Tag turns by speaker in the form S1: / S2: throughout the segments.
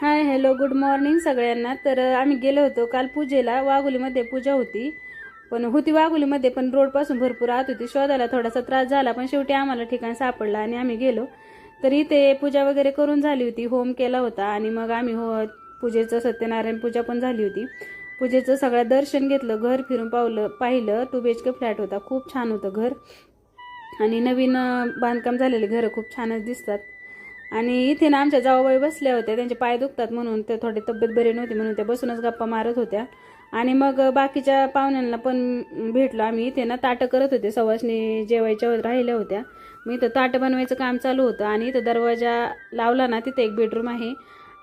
S1: Hi hello good morning सगळ्यांना. तर आम्ही गेलो होतो काल पूजेला. वाघोलीमध्ये पूजा होती. पण होती वाघोलीमध्ये पण रोडपासून भरपूर आत होती. शोधायला थोडासा त्रास झाला पण शेवटी आम्हाला ठिकाण सापडलं आणि आम्ही गेलो. तर इथे पूजा वगैरे करून झाली होती. होम केला होता आणि मग आम्ही हो पूजेचं सत्यनारायण पूजा पण झाली होती. पूजेचं सगळं दर्शन घेतलं घर फिरून पावलं पाहिलं. Two B H K flat होता. खूप छान होतं घर. आणि नवीन बांधकाम झालेले घरं खूप छानच दिसतात. आणि इथे ना आमच्या जाऊबाई बसल्या होत्या. त्यांचे पाय दुखतात म्हणून ते थोडी तब्येत बरी नव्हती म्हणून त्या बसूनच गप्पा मारत होत्या. आणि मग बाकीच्या पाहुण्यांना पण भेटलो आम्ही. इथे ना ताटं करत होते. सवासनी जेवायच्या राहिल्या होत्या. मी इथं ताटं बनवायचं काम चालू होतं आणि इथं दरवाजा लावला ना तिथे एक बेडरूम आहे.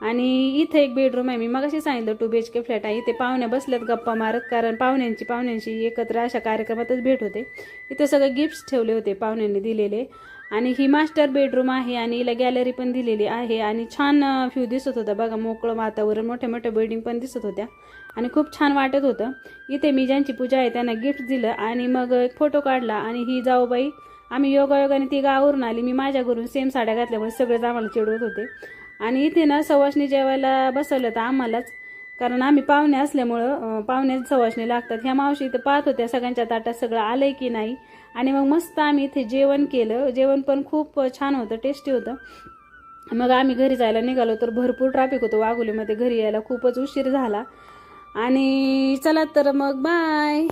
S1: आणि इथं एक बेडरूम आहे. मी मगाशी सांगितलं two B H K flat आहे. इथे पाहुण्या बसल्यात गप्पा मारत. कारण पाहुण्यांची पाहुण्यांशी एकत्र अशा कार्यक्रमातच भेट होते. इथं सगळे गिफ्ट्स ठेवले होते पाहुण्यांनी दिलेले. आणि ही मास्टर बेडरूम आहे आणि हिला गॅलरी पण दिलेली आहे आणि छान व्ह्यू दिसत होता. बघा मोकळं वातावरण मोठ्या मोठ्या बिल्डिंग पण दिसत होत्या. आणि खूप छान वाटत होतं. इथे मी ज्यांची पूजा आहे त्यांना गिफ्ट दिलं आणि मग एक फोटो काढला आणि ही जाऊबाई आम्ही योगायोगाने ती गावावरून आली. मी माझ्या घरून सेम साड्या घातल्यामुळे सगळेच आम्हाला चिडवत होते. आणि इथे ना सवासनी जेवायला बसवलं तर आम्हालाच कारण आम्ही पाहुणे असल्यामुळं पाहुण्यात पाहुणे सवाशणी लागतात. ह्या मावशी इथं पाहत होत्या सगळ्यांच्या ताटात सगळं आलंय की नाही. आणि मग मस्त आम्ही इथे जेवण केलं. जेवण पण खूप छान होतं टेस्टी होतं. मग आम्ही घरी जायला निघालो तर भरपूर ट्रॅफिक होतं वाघोलीमध्ये. घरी यायला खूपच उशीर झाला. आणि चला तर मग बाय